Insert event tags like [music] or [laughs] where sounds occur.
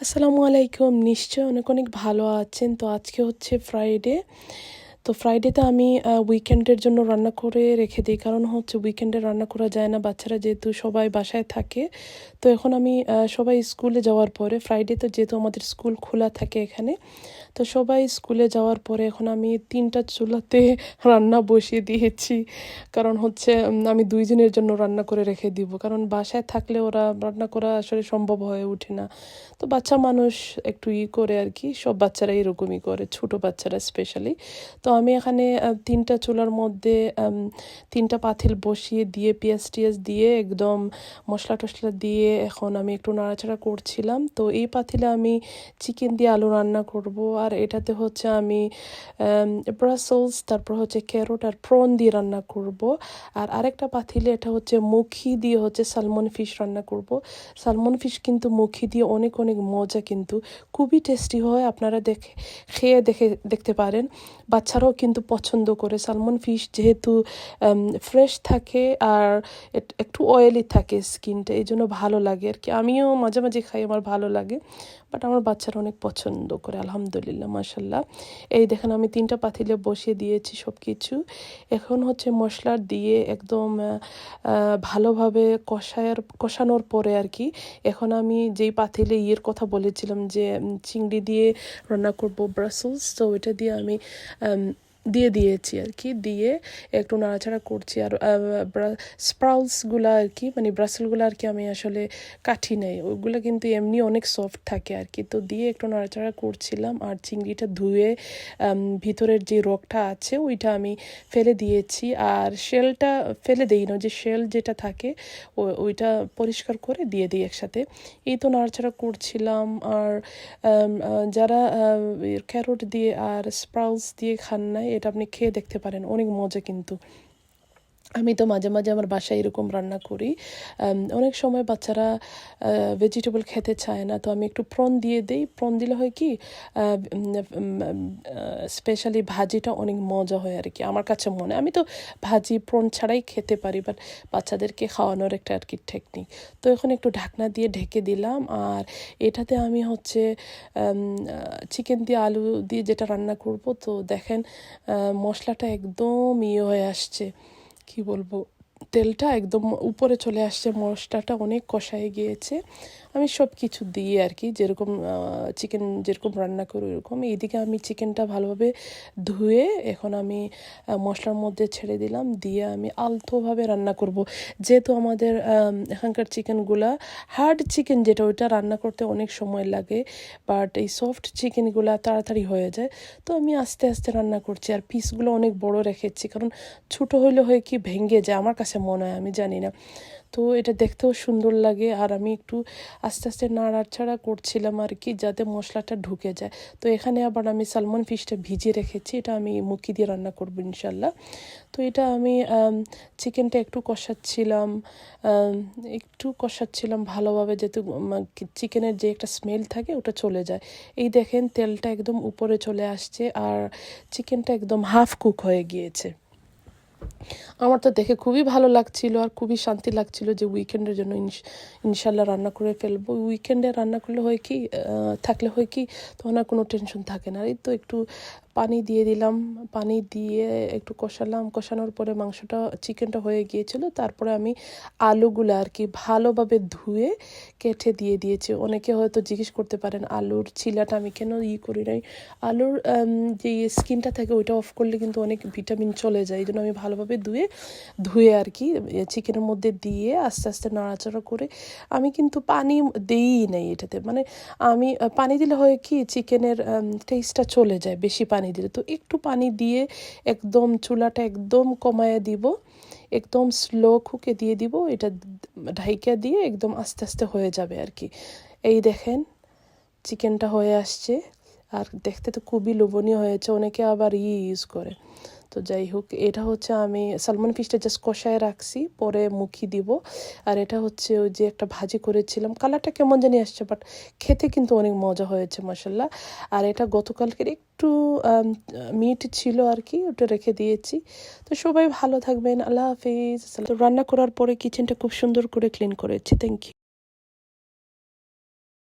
আসসালামু আলাইকুম। নিশ্চয় অনেক অনেক ভালো আছেন। তো আজকে হচ্ছে ফ্রাইডে তো ফ্রাইডেতে আমি উইকেন্ডের জন্য রান্না করে রেখে দিই। কারণ হচ্ছে উইকেন্ডে রান্না করা যায় না, বাচ্চারা যেহেতু সবাই বাসায় থাকে। তো এখন আমি সবাই স্কুলে যাওয়ার পরে ফ্রাইডে তো যেহেতু আমাদের স্কুল খোলা থাকে এখানে, তো সবাই স্কুলে যাওয়ার পরে এখন আমি তিনটা চুলাতে [laughs] রান্না বসিয়ে দিয়েছি। কারণ হচ্ছে আমি দুইজনের জন্য রান্না করে রেখে দিব। কারণ বাসায় থাকলে ওরা রান্না করা আসলে সম্ভব হয়ে ওঠে না। তো বাচ্চা মানুষ একটু ই করে আর কি, সব বাচ্চারা এরকমই করে, ছোট বাচ্চারা স্পেশালি তো আমি এখানে তিনটা চুলার মধ্যে তিনটা পাতিল বসিয়ে দিয়ে, পেঁয়াজ টিয়াজ দিয়ে একদম মশলা টশলা দিয়ে এখন আমি একটু নাড়াচাড়া করছিলাম। তো এই পাতিলে আমি চিকেন দিয়ে আলু রান্না করব। আর এটাতে হচ্ছে আমি ব্রাসেলস তারপর হচ্ছে ক্যারোট আর প্রন দিয়ে রান্না করব। আর আরেকটা পাতিলে এটা হচ্ছে মুখি দিয়ে হচ্ছে সালমন ফিশ রান্না করব। সালমন ফিশ কিন্তু মুখি দিয়ে অনেক অনেক মজা কিন্তু। খুবই টেস্টি হয়, আপনারা দেখে, খেয়ে দেখে, দেখতে পারেন। বাচ্চারাও কিন্তু পছন্দ করে। সালমন ফিশ যেহেতু ফ্রেশ থাকে আর একটু অয়েলি থাকে স্কিনটা এই জন্য ভালো লাগে। আর কি আমিও মাঝে মাঝে খাই আমার ভালো লাগে। বাট আমার বাচ্চারা অনেক পছন্দ করে আলহামদুলিল্লাহ মাসাল্লাহ এই দেখেন আমি তিনটা পাতিলে বসিয়ে দিয়েছি সব কিছু এখন হচ্ছে মশলা দিয়ে একদম ভালোভাবে কষায়ের কষানোর পরে আর কি এখন আমি যেই পাতিলে ইয়ের কথা বলেছিলাম যে চিংড়ি দিয়ে রান্না করব ব্রাসেলস তো ওইটা দিয়ে আম, দিয়ে দিয়েছি আর কি, দিয়ে একটু নাড়াচাড়া করছি। আর স্প্রাউলসগুলো আর কি মানে ব্রাসেলগুলো আর কি আমি আসলে কাঠি নেই। ওগুলো কিন্তু এমনি অনেক সফট থাকে আর কি। তো দিয়ে একটু নাড়াচাড়া করছিলাম আর চিংড়িটা ধুয়ে ভিতরের যে রগটা আছে ওইটা আমি ফেলে দিয়েছি। আর শেলটা ফেলে দিই না যে শেল যেটা থাকে ওইটা পরিষ্কার করে দিয়ে দিই একসাথে। এই তো নাড়াচাড়া করছিলাম। আর যারা ক্যারোট দিয়ে আর স্প্রাউলস দিয়ে খান না এটা আপনি খেয়ে দেখতে পারেন। অনেক মজা কিন্তু। আমি তো মাঝে মাঝে আমার বাসায় এরকম রান্না করি। অনেক সময় বাচ্চারা ভেজিটেবল খেতে চায় না, তো আমি একটু প্রন দিয়ে দিই। প্রন দিলে হয় কি স্পেশালি ভাজিটা অনেক মজা হয় আর কি, আমার কাছে মনে আমি তো ভাজি, প্রন ছাড়াই খেতে পারি বাট বাচ্চাদেরকে খাওয়ানোর একটা আর কি টেকনিক তো এখন একটু ঢাকনা দিয়ে ঢেকে দিলাম, আর এটাতে আমি হচ্ছে চিকেন দিয়ে আলু দিয়ে যেটা রান্না করব, তো দেখেন মশলাটা একদম ইয়ে হয়ে আসছে। কি বলব তেলটা একদম উপরে চলে আসছে মশলাটা অনেক কষায় গিয়েছে। আমি সব কিছু দিয়ে আর কি যেরকম চিকেন যেরকম রান্না করি ওরকম। এইদিকে আমি চিকেনটা ভালোভাবে ধুয়ে এখন আমি মশলার মধ্যে ছেড়ে দিলাম, দিয়ে আমি আলতোভাবে রান্না করব। যেহেতু আমাদের এখানকার চিকেনগুলা হার্ড চিকেন যেটা, ওইটা রান্না করতে অনেক সময় লাগে বাট এই সফট চিকেনগুলা তাড়াতাড়ি হয়ে যায়। তো আমি আস্তে আস্তে রান্না করছি, আর পিসগুলো অনেক বড় রেখেছি, কারণ ছোট হইলে হয় কি ভেঙে যায়, আমার কাছে মনে হয়, আমি জানি না। তো এটা দেখতেও সুন্দর লাগে, আর আমি একটু আস্তে আস্তে নাড়াচাড়া করছিলাম আর কি, যাতে মশলাটা ঢুকে যায়। তো এখানে আবার আমি সালমন ফিশটা ভিজিয়ে রেখেছি, এটা আমি মুখি দিয়ে রান্না করব ইনশাল্লাহ তো এটা আমি চিকেনটা একটু কষাচ্ছিলাম একটু কষাচ্ছিলাম ভালোভাবে যেহেতু চিকেনের যে একটা স্মেল থাকে ওটা চলে যায়। এই দেখেন তেলটা একদম উপরে চলে আসছে আর চিকেনটা একদম হাফ কুক হয়ে গিয়েছে। আমার তো দেখে খুবই ভালো লাগছিল আর খুবই শান্তি লাগছিল যে উইকেন্ডের জন্য ইনশ- ইনশাল্লাহ রান্না করে ফেলব। উইকেন্ডে রান্না করলে হয় কি থাকলে হয় কি, তখন আর কোনো টেনশন থাকে না। এই তো একটু পানি দিয়ে দিলাম, পানি দিয়ে একটু কষালাম, কষানোর পরে মাংসটা চিকেনটা হয়ে গিয়েছিল। তারপরে আমি আলুগুলো আর কি ভালোভাবে ধুয়ে কেটে দিয়ে দিয়েছি। অনেকে হয়তো জিজ্ঞেস করতে পারেন, আলুর চিলাটা আমি কেন ই করি নাই? আলুর যে স্কিনটা থাকে ওইটা অফ করলে কিন্তু অনেক ভিটামিন চলে যায়। এই জন্য আমি ভালোভাবে ধুয়ে ধুয়ে আর কি চিকেনের মধ্যে দিয়ে আস্তে আস্তে নাড়াচাড়া করে আমি কিন্তু পানি দিই নাই এটাতে। মানে আমি, পানি দিলে হয় কি চিকেনের টেস্টটা চলে যায় বেশি পানি দিলে। তো একটু পানি দিয়ে একদম চুলাটা একদম কমায় দিব, একদম স্লো কুকে দিয়ে দিব, এটা ঢাইকা দিয়ে একদম আস্তে আস্তে হয়ে যাবে আর কি এই দেখেন চিকেনটা হয়ে আসছে। আর দেখতে তো খুবই লোভনীয় হয়েছে, অনেকে আবার ই ইউজ করে। তো যাই হোক, এটা হচ্ছে আমি সালমান ফিশটা জাস্ট কষায় রাখছি, পরে মুখি দিব। আর এটা হচ্ছে ওই যে একটা ভাজি করেছিলাম, কালারটা কেমন জানি আসছে বাট খেতে কিন্তু অনেক মজা হয়েছে মশাল্লা আর এটা গতকালকের একটু মিট ছিল আর কি, ওটা রেখে দিয়েছি। তো সবাই ভালো থাকবেন, আল্লাহ হাফিজ। তো রান্না করার পরে কিচেনটা খুব সুন্দর করে ক্লিন করেছি থ্যাংক ইউ